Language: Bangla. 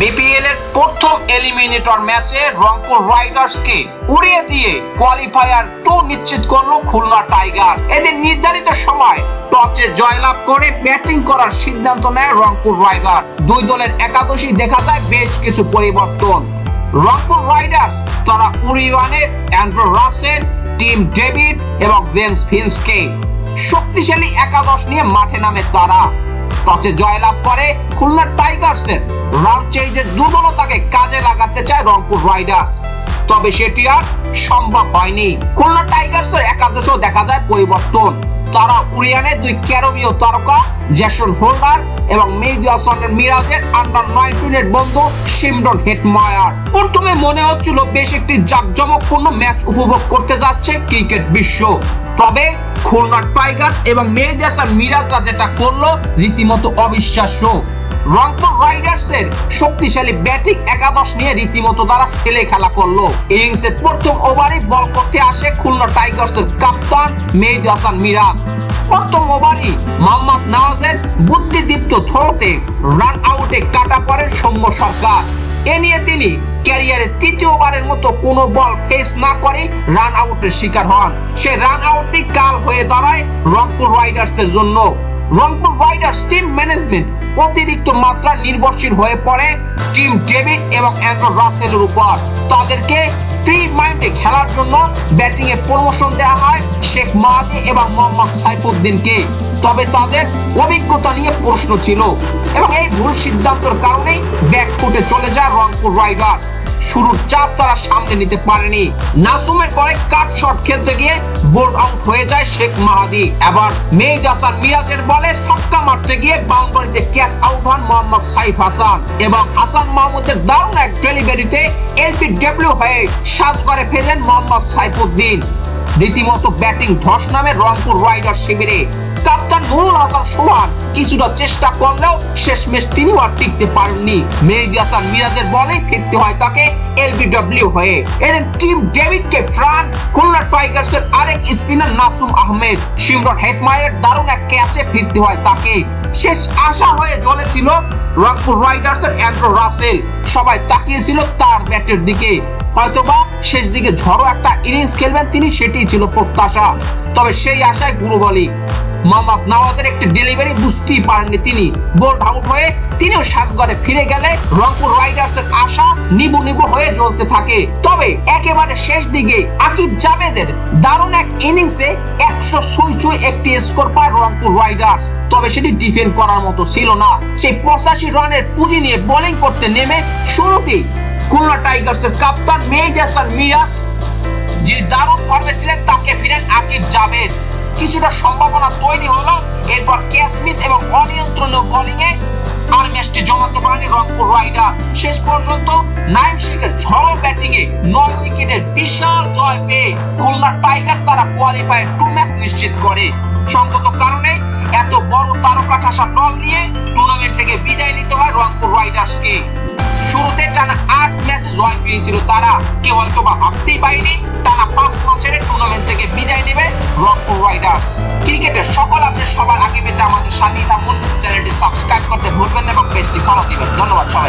বিপিএল এর প্রথম এলিমিনেটর ম্যাচে রংপুর রাইডার্সকে উড়িয়ে দিয়ে কোয়ালিফায়ার টু নিশ্চিত করল খুলনা টাইগার এদের নির্ধারিত সময় টসে জয়লাভ করে ব্যাটিং করার সিদ্ধান্ত নেয় রংপুর রাইডার দুই দলের একাদশী দেখা যায় বেশ কিছু পরিবর্তন। রংপুর রাইডার্স তারা কুড়ি রানে অ্যান্ড্রো রাসেল টিম ডেভিড এবং জেমস ফিন্সকে শক্তিশালী একাদশ নিয়ে মাঠে নামে তারা। টসে জয়লাভ করে খুলনা টাইগার্সের রান চেঞ্জের দুর্বলতাকে কাজে লাগাতে চায় রংপুর রাইডার্স। তবে সেটি আর সম্ভব হয়নি। খুলনা টাইগার্সের একাদশেও দেখা যায় পরিবর্তন। তারা উড়িয়ানে দুই ক্যারবীয় তারকা জ্যাসন হোল্ডার এবং মেহেদি হাসানের মিরাজের আন্ডার নাইনটিনের বন্ধু সিমরন হেটমায়ার। প্রথমে মনে হচ্ছিল বেশ একটি জাঁকজমকপূর্ণ ম্যাচ উপভোগ করতে যাচ্ছে ক্রিকেট বিশ্ব। তবে খুলনা টাইগার এবং মেহেদি হাসান মিরাজরা যেটা করল, রীতিমতো অবিশ্বাস্য। রংপুর রাইডার্সের শক্তিশালী ব্যাটিং একাদশ নিয়ে রীতিমতো তারা ছেলে খেলা করল। ইনিংসের প্রথম ওভারে বল করতে আসে খুলনা টাইগার্সের কাপ্তান মেহেদি হাসান মিরাজ। প্রথম ওভারই মোহাম্মদ নওয়াজের বুদ্ধিদীপ্ত থ্রোতে রান আউটে কাটা পড়েন সৌম্য সরকার। এ নিয়ে তিনি ক্যারিয়ারে তৃতীয়বারের মতো কোনো বল ফেস না করে রান আউটের শিকার হন। সে রান আউটটি কাল হয়ে দাঁড়ায় রংপুর রাইডার্সের জন্য। রংপুর রাইডার্স টিম ম্যানেজমেন্ট অতিরিক্ত মাত্রা নির্ভরশীল হয়ে পড়ে টিম ডেভিড এবং অ্যান্ড্রো রাসেলের উপর। তাদেরকে ফ্রি মাইন্ডে খেলার জন্য ব্যাটিং এ প্রমোশন দেওয়া হয় শেখ মাহাদি এবং মোহাম্মদ সাইফুদ্দিনকে। তবে তাদের অভিজ্ঞতা নিয়ে প্রশ্ন ছিল এবং এই ভুল সিদ্ধান্তের কারণেই ব্যাকফুটে চলে যায় রংপুর রাইডার্স। শুরুর চাপ তারা সামনে নিতে পারেনি। নাসুমের পরে কাট শট খেলতে গিয়ে বোল্ড আউট হয়ে যায় শেখ মাহাদি। এবার মেহেদ হাসান মিরাজের বলে ছক্কা মারতে গিয়ে বাউন্ডারিতে ক্যাচ আউট হন মোহাম্মদ সাইফ হাসান এবং হাসান মাহমুদের দারুণ এক ডেলিভারিতে এলপি ডব্লিউ হয়ে সাজ করে ফেলেন মোহাম্মদ সাইফুদ্দিন। রীতিমতো ব্যাটিং ধস নামে রংপুর রাইডার শিবিরে কাপ্তান নুরুল হাসান সোহান কিছুটা চেষ্টা করলেও শেষমেশ তিনি আর টিকতে পারেননি। মেহেদি হাসান মিরাজের বলে ফিরতে হয় তাকে এলবিডব্লিউ হয়ে। এদের টিম ফ্রান খুলনা আরেক spinner Nasum Ahmed. Shimron Hetmyer দারুণ এক ক্যাচে ফিরতে হয় তাকে। শেষ আশা হয়ে জ্বলেছিল রংপুর রাইডার্সের অ্যান্ড্রো রাসেল। সবাই তাকিয়েছিল তার ব্যাটের দিকে। হয়তোবা শেষ দিকে ঝড়ো একটা ইনিংস খেলবেন তিনি, সেটাই ছিল প্রত্যাশা। তবে সেই আশায় গুরু বলি মোহাম্মদ নওয়াজের একটি ডেলিভারি বুঝতেই পারেননি তিনি। বোল্ড আউট হয়ে তিনিও সাতগড়ে ফিরে গেলে রংপুর রাইডার্সের আশা নিবু নিবু হয়ে জ্বলতে থাকে। তবে একেবারে শেষ দিকে আকিব জাবেদের দারুণ এক ইনিংসে একশো ছুঁই একটি স্কোর পায় রংপুর রাইডার্স তবে সেটি ডিফেন্ড করার মতো ছিল না। সেই পঁচাশি রানের পুঁজি নিয়ে বোলিং করতে নেমে শুরুতেই খুলনা টাইগার্সের কাপ্তান মেহেদি হাসান মিরাজ, যিনি দারুণ ফর্মে ছিলেন, তাকে ফিরেন আকিব জাবেদ কিছুটা সম্ভাবনা তৈরি হলো। এরপর ক্যাচ এবং অনিয়ন্ত্রণীয় বোলিং এ আর ম্যাচটি জমাতে পারেনি রংপুর রাইডার্স। শেষ পর্যন্ত নাইম শেখের ঝড়ো ব্যাটিং এ নয় উইকেটের বিশাল জয় পেয়ে খুলনা টাইগার্স তারা কোয়ালিফায়ার টু ম্যাচ নিশ্চিত করে। সঙ্গত কারণে এত বড় তারকা ঠাসা দল নিয়ে টুর্নামেন্ট থেকে বিদায় নিতে হয় রংপুর রাইডার্সকে। শুরুতে টানা আট ম্যাচে জয় পেয়েছিল তারা। কেউ হয়তো বা ভাবতেই পারেনি, টানা পাঁচ মাসের টুর্নামেন্ট থেকে বিদায় নেবে রংপুর রাইডার্স। ক্রিকেটের সকল আপনি সবার আগে পেতে আমাদের সাথেই থাকুন। চ্যানেলটি সাবস্ক্রাইব করতে ভুলবেন না এবং পেজটি ফলো দিবেন। ধন্যবাদ সবাই